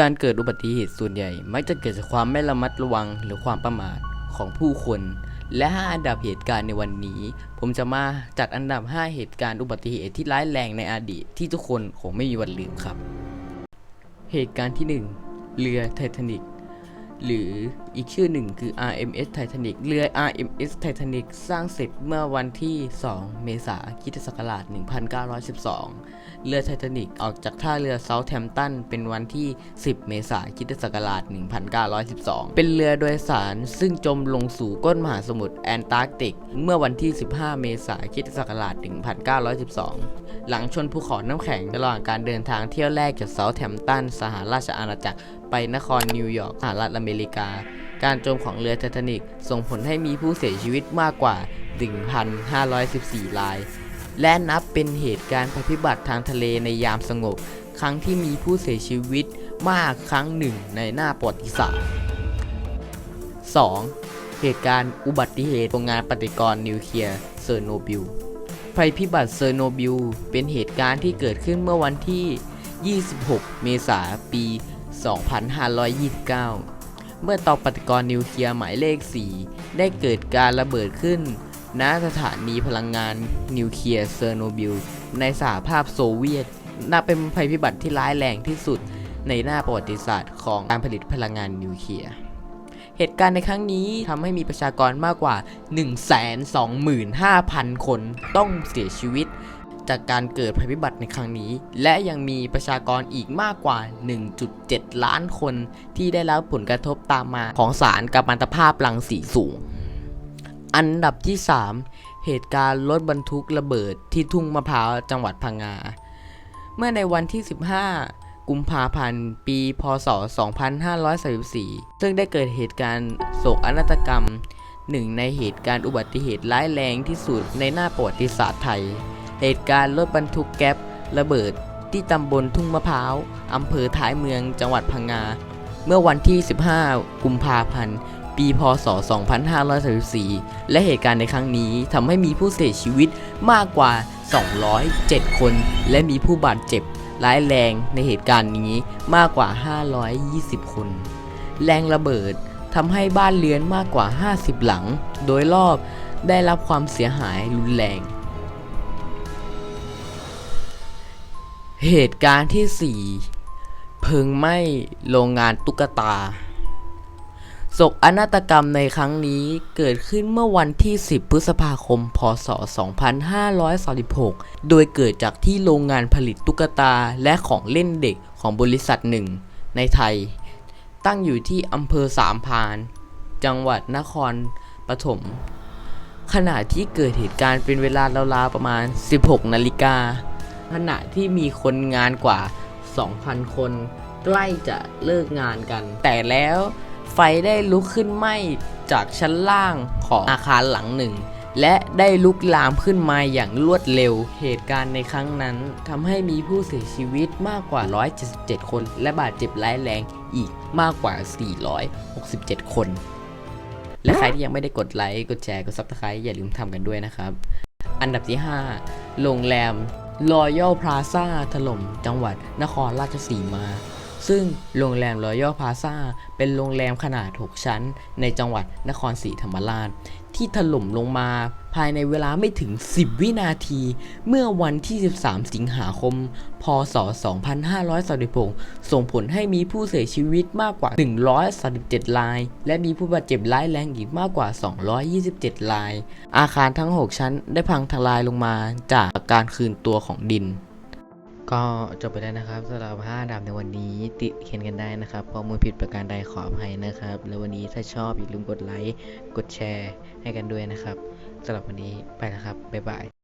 การเกิดอุบัติเหตุส่วนใหญ่มักจะเกิดจากความไม่ระมัดระวังหรือความประมาทของผู้คน และ5อันดับเหตุการณ์ในวันนี้ ผมจะมาจัดอันดับ 5 เหตุการณ์อุบัติเหตุที่ร้ายแรงในอดีตที่ทุกคนคงไม่มีวันลืมครับ เหตุการณ์ที่ 1 เรือไททานิกหรือ อีกชื่อหนึ่งคือ RMS Titanic เรือ RMS Titanic สร้างเสร็จเมื่อวันที่ 2 เมษายนคิศักราช 1912 เรือไททานิกออกจากท่าเรือเซาท์แฮมป์ตันเป็นวันที่ 10 เมษายนคิศักราช 1912 เป็นเรือโดยสารซึ่งจมลงสู่ก้นมหาสมุทรแอนตาร์กติก เมื่อวันที่ 15 เมษายนคิศักราช 1912 หลังชนภูเขาน้ำแข็งระหว่างการเดินทางเที่ยวแรกจากเซาท์แฮมป์ตันสหราชอาณาจักรไปนครนิวยอร์กสหรัฐอเมริกา การจมของเรือไททานิกส่งผลให้มีผู้เสียชีวิตมากกว่า 1,514 ราย และนับเป็นเหตุการณ์ภัยพิบัติทางทะเลในยามสงบ ครั้งที่มีผู้เสียชีวิตมากครั้งหนึ่งในหน้าประวัติศาสตร์ 2. เหตุการณ์อุบัติเหตุโรงงานปฏิกรณ์นิวเคลียร์เซอร์โนบิลภัยพิบัติเซอร์โนบิลเป็นเหตุการณ์ที่เกิดขึ้นเมื่อวันที่ 26 เมษายน ปี 2529 เมื่อเตาปฏิกรณ์นิวเคลียร์หมายเลข 4 ได้เกิดการระเบิดขึ้น ณ สถานีพลังงานนิวเคลียร์เซอร์โนบิล ในสหภาพโซเวียต นับเป็นภัยพิบัติที่ร้ายแรงที่สุดในหน้าประวัติศาสตร์ของการผลิตพลังงานนิวเคลียร์ เหตุการณ์ในครั้งนี้ทำให้มีประชากรมากกว่า 125,000 คนต้องเสียชีวิต จากการเกิดภัยพิบัติในครั้งนี้ และยังมีประชากรอีกมากกว่า 1.7 ล้านคนที่ได้รับผลกระทบตามมาของสารกัมมันตภาพรังสีสูง อันดับที่ 3 เหตุการณ์รถบรรทุกระเบิดที่ทุ่งมะพร้าวจังหวัดพังงา เมื่อในวันที่ 15กุมภาพันธ์ปี พศ 2534 ซึ่งได้เกิดเหตุการณ์โศกนาฏกรรม หนึ่งในเหตุการณ์อุบัติเหตุร้ายแรงที่สุดในหน้าประวัติศาสตร์ไทย เหตุการณ์รถบรรทุกแก๊ประเบิดที่ตำบลทุ่งมะพร้าวอำเภอท้ายเมืองจังหวัดพังงา เมื่อวันที่ 15 กุมภาพันธ์ ปี พศ 2534 และเหตุการณ์ในครั้งนี้ทำให้มีผู้เสียชีวิตมากกว่า 207 คน และมีผู้บาดเจ็บร้ายแรงในเหตุการณ์นี้มากกว่า 520 คน แรงระเบิดทำให้บ้านเรือนมากกว่า 50 หลัง โดยรอบได้รับความเสียหายรุนแรง เหตุการณ์ที่ 4 เพลิงไหม้โรงงานตุ๊กตาโศกอนาตกรรมในครั้งนี้เกิดขึ้นเมื่อวันที่ 10 พฤษภาคม พศ 2536 โดยเกิดจากที่โรงงานผลิตตุ๊กตาและของเล่นเด็กของบริษัทหนึ่ง ในไทย ตั้งอยู่ที่อำเภอสามพาน จังหวัดนครปฐมขณะที่เกิดเหตุการณ์เป็นเวลาราวๆประมาณ 16 นาฬิกา ขณะที่มีคนงานกว่า 2,000 คนใกล้จะเลิกงานกัน แต่แล้วไฟได้ลุกขึ้นไหม้จากชั้นล่างของอาคารหลังหนึ่ง และได้ลุกลามขึ้นมาอย่างรวดเร็ว เหตุการณ์ในครั้งนั้นทำให้มีผู้เสียชีวิตมากกว่า 177 คน และบาดเจ็บร้ายแรงอีกมากกว่า 467 คน และใครที่ยังไม่ได้กดไลค์ กดแชร์ กด Subscribe อย่าลืมทำกันด้วยนะครับ อันดับที่ 5 โรงแรม รอยัลพลาซ่าถล่มจังหวัดนครราชสีมา ซึ่งโรงแรม Royal Plaza เป็นโรงแรมขนาด 6 ชั้น ในจังหวัดนครศรีธรรมราช ที่ถล่มลงมาภายในเวลาไม่ถึง 10 วินาที เมื่อวันที่ 13 สิงหาคม พศ 2536 ส่งผลให้มีผู้เสียชีวิตมากกว่า 137 ราย และมีผู้บาดเจ็บร้ายแรงอีกมากกว่า 227 ราย อาคารทั้ง 6 ชั้นได้พังทลายลงมาจากการคืนตัวของดิน ก็จบไปแล้วนะครับสำหรับ5ดับในวันนี้ติเขียนกันได้นะครับข้อมูลผิดประการใดขออภัยนะครับ แล้ววันนี้ถ้าชอบอย่าลืมกดไลค์ กดแชร์ให้กันด้วยนะครับสำหรับวันนี้ไปแล้วครับ บ๊ายบาย